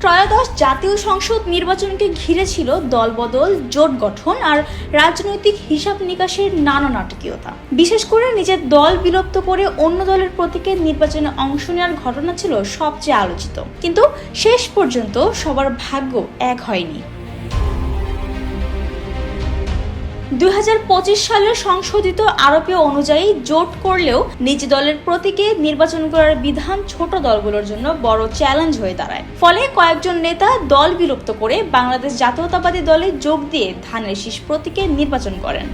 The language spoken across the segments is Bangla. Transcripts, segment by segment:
ত্রয়োদশ জাতীয় সংসদ নির্বাচনকে ঘিরে ছিল দলবদল, জোট গঠন আর রাজনৈতিক হিসাব নিকাশের নানা নাটকীয়তা। বিশেষ করে নিজের দল বিলুপ্ত করে অন্য দলের প্রতীকে নির্বাচনে অংশ নেওয়ার ঘটনা ছিল সবচেয়ে আলোচিত। কিন্তু শেষ পর্যন্ত সবার ভাগ্য এক হয়নি। দুই সালের সংশোধিত আরোপীয় অনুযায়ী জোট করলেও নিজ দলের প্রতীকে নির্বাচন করার বিধান ছোট দলগুলোর জন্য বড় চ্যালেঞ্জ হয়ে দাঁড়ায়। ফলে কয়েকজন নেতা দল বিলুপ্ত করে বাংলাদেশ জাতীয়তাবাদী দলে যোগ দিয়ে ধানের শীষ প্রতীকে নির্বাচন করেন।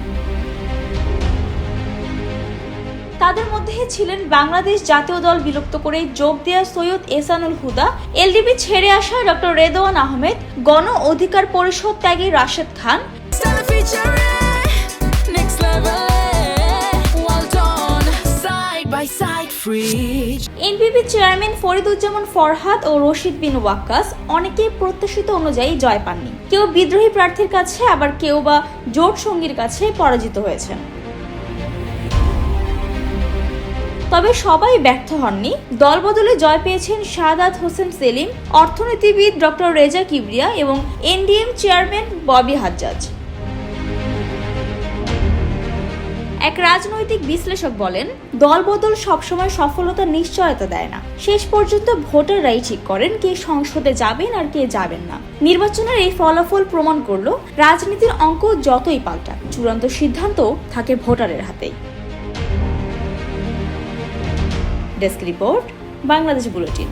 তাদের মধ্যে ছিলেন বাংলাদেশ জাতীয় দল বিলুপ্ত করে যোগ দেওয়া সৈয়দ এসানুল হুদা এলডিপি ছেড়ে আসা ডক্টর রেদওয়ান আহমেদ, গণ অধিকার পরিষদ ত্যাগী রাশেদ খান। এনপিপি চেয়ারম্যান ফরিদুজ্জামান ফরহাদ ও রশিদ বিন ওয়াক্কাস অনেকেই প্রত্যাশিত অনুযায়ী জয় পাননি। কেউ বিদ্রোহী প্রার্থীর কাছে, আবার কেউ বা জোট সঙ্গীর কাছে পরাজিত হয়েছেন। তবে সবাই ব্যর্থ হননি। দলবদলে জয় পেয়েছেন শাহাদাত হোসেন সেলিম, অর্থনীতিবিদ ডক্টর রেজা কিবরিয়া এবং এনডিএম চেয়ারম্যান ববি হাজ্জাজ। এক রাজনৈতিক বিশ্লেষক বলেন, দলবদল সবসময় সফলতার নিশ্চয়তা দেয় না। শেষ পর্যন্ত ভোটাররাই ঠিক করেন কে সংসদে যাবেন আর কে যাবেন না। নির্বাচনের এই ফলাফল প্রমাণ করল, রাজনীতির অঙ্ক যতই পাল্টাক, চূড়ান্ত সিদ্ধান্ত থাকে ভোটারের হাতেই। Desk report, Bangladesh bulletin.